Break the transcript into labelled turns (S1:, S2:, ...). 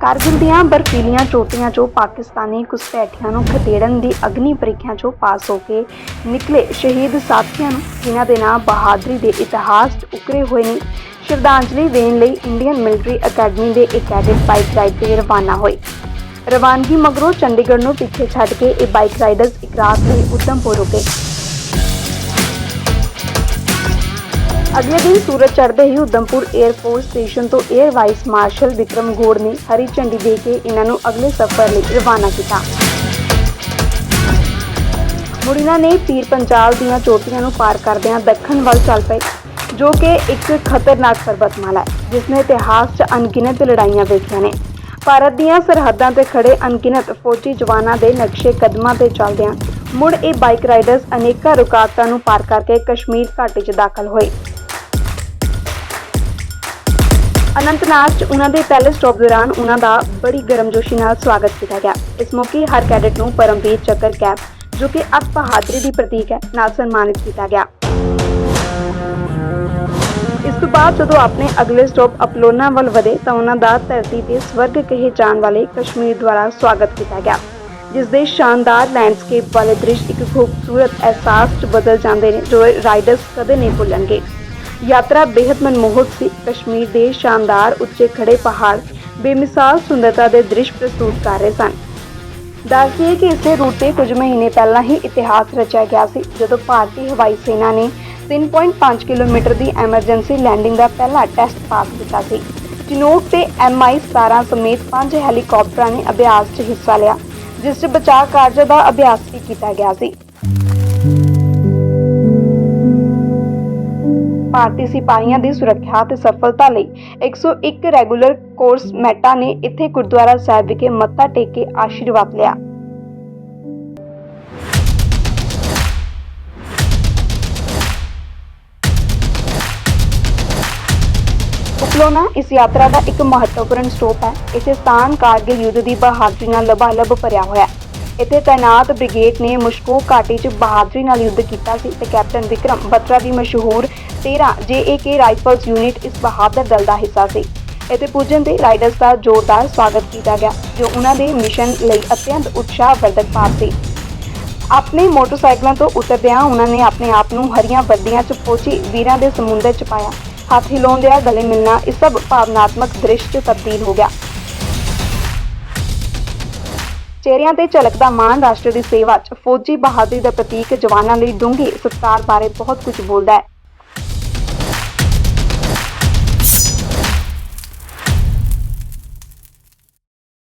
S1: ਕਾਰਗਿਲ ਦੀਆਂ ਬਰਫੀਲੀਆਂ ਚੋਟੀਆਂ 'ਚੋਂ ਪਾਕਿਸਤਾਨੀ ਘੁਸਪੈਠੀਆਂ ਨੂੰ ਖਤੇੜਨ ਦੀ ਅਗਨੀ ਪ੍ਰੀਖਿਆ 'ਚੋਂ ਪਾਸ ਹੋ ਕੇ ਨਿਕਲੇ। ਸ਼ਹੀਦ ਸਾਥੀਆਂ ਨੂੰ ਜਿਨ੍ਹਾਂ ਦੇ ਨਾਂ ਬਹਾਦਰੀ ਦੇ ਇਤਿਹਾਸ 'ਚ ਉਕਰੇ ਹੋਏ ਨੇ, ਸ਼ਰਧਾਂਜਲੀ ਦੇਣ ਲਈ ਇੰਡੀਅਨ ਮਿਲਟਰੀ ਅਕੈਡਮੀ ਦੇ ਇੱਕ ਕੈਡਿਟ ਬਾਈਕ ਰਾਈਡ ਤੇ ਰਵਾਨਾ ਹੋਏ। ਰਵਾਨਗੀ ਮਗਰੋਂ ਚੰਡੀਗੜ੍ਹ ਨੂੰ ਪਿੱਛੇ ਛੱਡ ਕੇ ਇਹ ਬਾਈਕ ਰਾਈਡਰਸ ਇੱਕ ਰਾਤ ਲਈ ਉਧਮਪੁਰ ਰੁਕੇ ਅਗਲੇ ਦਿਨ ਸੂਰਜ ਚੜ੍ਹਦੇ ਹੀ ਉਧਮਪੁਰ 에ਅਰਫੋਰਸ ਸਟੇਸ਼ਨ ਤੋਂ air vice marshal Vikram Gaur ਨੇ ਹਰੀ ਝੰਡੀ ਦੇ ਕੇ ਇਹਨਾਂ ਨੂੰ ਅਗਲੇ ਸਫ਼ਰ ਲਈ ਰਵਾਨਾ ਕੀਤਾ। ਮੁੜਿਨਾ ਨੇ ਪੀਰ ਪੰਜਾਲ ਦੀਆਂ ਚੋਟੀਆਂ ਨੂੰ ਪਾਰ ਕਰਦਿਆਂ ਦੱਖਣ ਵੱਲ ਚੱਲ ਪਏ, ਜੋ ਕਿ ਇੱਕ ਖਤਰਨਾਕ ਪਰਬਤਮਾਲਾ ਹੈ, ਜਿਸ ਨੇ ਇਤਿਹਾਸ 'ਚ ਅਣਗਿਣਤ ਲੜਾਈਆਂ ਵੇਖੀਆਂ ਨੇ। ਭਾਰਤ ਦੀਆਂ ਸਰਹੱਦਾਂ ਤੇ ਖੜੇ ਅਣਗਿਣਤ ਫੌਜੀ ਜਵਾਨਾਂ ਦੇ ਨਕਸ਼ੇ ਕਦਮਾਂ ਤੇ ਚੱਲਦਿਆਂ ਮੁੜ ਇਹ ਬਾਈਕ ਰਾਈਡਰਸ ਅਨੇਕਾਂ ਰੁਕਾਵਟਾਂ ਨੂੰ ਪਾਰ ਕਰਕੇ ਕਸ਼ਮੀਰ ਘਾਟੀ 'ਚ ਦਾਖਲ ਹੋਏ। ਅਨੰਤਨਾਗ 'ਚ ਉਹਨਾਂ ਦੇ ਪਹਿਲੇ ਸਟਾਪ ਦੌਰਾਨ ਉਹਨਾਂ ਦਾ ਬੜੀ ਗਰਮਜੋਸ਼ੀ ਨਾਲ ਸਵਾਗਤ ਕੀਤਾ ਗਿਆ। ਇਸ ਮੌਕੇ ਹਰ ਕੈਡਟ ਨੂੰ ਪਰਮਵੀਰ ਚੱਕਰ ਕੈਪ, ਜੋ ਕਿ ਅੱਤ ਬਹਾਦਰੀ ਦੀ ਪ੍ਰਤੀਕ ਹੈ, ਨਾਲ ਸਨਮਾਨਿਤ ਕੀਤਾ ਗਿਆ। ਇਸ ਤੋਂ ਬਾਅਦ ਜਦੋਂ ਆਪਣੇ ਅਗਲੇ ਸਟਾਪ ਅਪਲੋਨਾ ਵੱਲ ਵਧੇ, ਤਾਂ ਉਹਨਾਂ ਦਾ ਧਰਤੀ ਤੇ ਸਵਰਗ ਕਹੇ ਜਾਣ ਵਾਲੇ ਕਸ਼ਮੀਰ ਦੁਆਰਾ ਸਵਾਗਤ ਕੀਤਾ ਗਿਆ, ਜਿਸ ਦੇ ਸ਼ਾਨਦਾਰ ਲੈਂਡਸਕੇਪ ਵਾਲੇ ਦ੍ਰਿਸ਼ ਇੱਕ ਖੂਬਸੂਰਤ ਅਹਿਸਾਸ 'ਚ ਬਦਲ ਜਾਂਦੇ ਨੇ, ਜੋ ਰਾਈਡਰਸ ਕਦੇ ਨਹੀਂ ਭੁੱਲਣਗੇ। ਯਾਤਰਾ ਬੇहद ਮਨਮੋਹਕ ਸੀ। ਕਸ਼ਮੀਰ ਦੇ ਸ਼ਾਨਦਾਰ ਉੱਚੇ ਖੜੇ ਪਹਾੜ ਬੇਮਿਸਾਲ ਸੁੰਦਰਤਾ ਦੇ ਦ੍ਰਿਸ਼ ਪ੍ਰਸਤੁਤ ਕਰ ਰਹੇ ਸਨ। ਦੱਸਦੀਏ ਕਿ ਇਸੇ ਰੂਟ ਤੇ ਕੁਝ ਮਹੀਨੇ ਪਹਿਲਾਂ ਹੀ ਇਤਿਹਾਸ ਰਚਿਆ ਗਿਆ ਸੀ, ਜਦੋਂ ਭਾਰਤੀ ਹਵਾਈ ਸੈਨਾ ਨੇ 3.5 ਕਿਲੋਮੀਟਰ ਦੀ ਐਮਰਜੈਂਸੀ ਲੈਂਡਿੰਗ ਦਾ ਪਹਿਲਾ ਟੈਸਟ ਪਾਸ ਕੀਤਾ ਸੀ। ਚਿਨੋਕ ਤੇ MI-17 ਸਮੇਤ ਪੰਜ ਹੈਲੀਕਾਪਟਰਾਂ ਨੇ ਅਭਿਆਸ 'ਚ ਹਿੱਸਾ ਲਿਆ, ਜਿਸ 'ਚ ਬਚਾਅ ਕਾਰਜ ਦਾ ਅਭਿਆਸ ਵੀ ਕੀਤਾ ਗਿਆ ਸੀ। ਭਾਰਤੀ ਸਿਪਾਹੀਆਂ ਦੀ ਸੁਰੱਖਿਆ ਤੇ ਸਫਲਤਾ ਲਈ 101 ਰੈਗੂਲਰ ਕੋਰਸ ਮੈਟਾ ਨੇ ਇੱਥੇ ਗੁਰਦੁਆਰਾ ਸਾਹਿਬ ਵਿਖੇ ਮੱਥਾ ਟੇਕ ਕੇ ਆਸ਼ੀਰਵਾਦ ਲਿਆ। ਉਪਲੋਨਾ ਇਸ ਯਾਤਰਾ ਦਾ ਇੱਕ ਮਹੱਤਵਪੂਰਨ ਸਟਾਪ ਹੈ। ਇਸੇ ਸਥਾਨ ਕਾਰਗਿਲ ਯੁੱਧ ਦੀ ਬਹਾਦਰੀ ਨਾਲ ਲਬਾਲਬ ਭਰਿਆ ਹੋਇਆ ਹੈ। ਇੱਥੇ ਤਾਇਨਾਤ ਬ੍ਰਿਗੇਡ ਨੇ ਮੁਸ਼ਕੋ ਘਾਟੀ 'ਚ ਬਹਾਦਰੀ ਨਾਲ ਯੁੱਧ ਕੀਤਾ ਸੀ ਤੇ ਕੈਪਟਨ ਵਿਕਰਮ ਬਤਰਾ ਦੀ ਮਸ਼ਹੂਰ 13 JAK ਰਾਈਫਲਸ ਯੂਨਿਟ ਇਸ ਬਹਾਦਰ ਦਲ ਦਾ ਹਿੱਸਾ ਸੀ। ਇੱਥੇ ਪੁੱਜਣ ਤੇ ਰਾਈਡਰਸ ਦਾ ਜ਼ੋਰਦਾਰ ਸਵਾਗਤ ਕੀਤਾ ਗਿਆ, ਜੋ ਉਹਨਾਂ ਦੇ ਮਿਸ਼ਨ ਲਈ ਅਤਿਅੰਤ ਉਤਸ਼ਾਹਵਰਧਕ ਪਾਸ ਸੀ। ਆਪਣੇ ਮੋਟਰਸਾਈਕਲਾਂ ਤੋਂ ਉਤਰਦਿਆਂ ਉਹਨਾਂ ਨੇ ਆਪਣੇ ਆਪ ਨੂੰ ਹਰੀਆਂ ਵਰਦੀਆਂ 'ਚ ਪਹੁੰਚੀ ਵੀਰਾਂ ਦੇ ਸਮੁੰਦਰ 'ਚ ਪਾਇਆ। ਹੱਥ ਹਿਲਾਉਂਦਿਆਂ ਗਲੇ ਮਿਲਣਾ ਇਹ ਸਭ ਭਾਵਨਾਤਮਕ ਦ੍ਰਿਸ਼ 'ਚ ਤਬਦੀਲ ਹੋ ਗਿਆ। ਚਿਹਰਿਆਂ ਤੇ ਝਲਕਦਾ ਮਾਣ ਰਾਸ਼ਟਰ ਦੀ ਸੇਵਾ 'ਚ ਫੌਜੀ ਬਹਾਦਰੀ ਦਾ ਪ੍ਰਤੀਕ ਜਵਾਨਾਂ ਲਈ ਡੂੰਘੀ ਸਤਿਕਾਰ ਬਾਰੇ ਬਹੁਤ ਕੁਝ ਬੋਲਦਾ ਹੈ।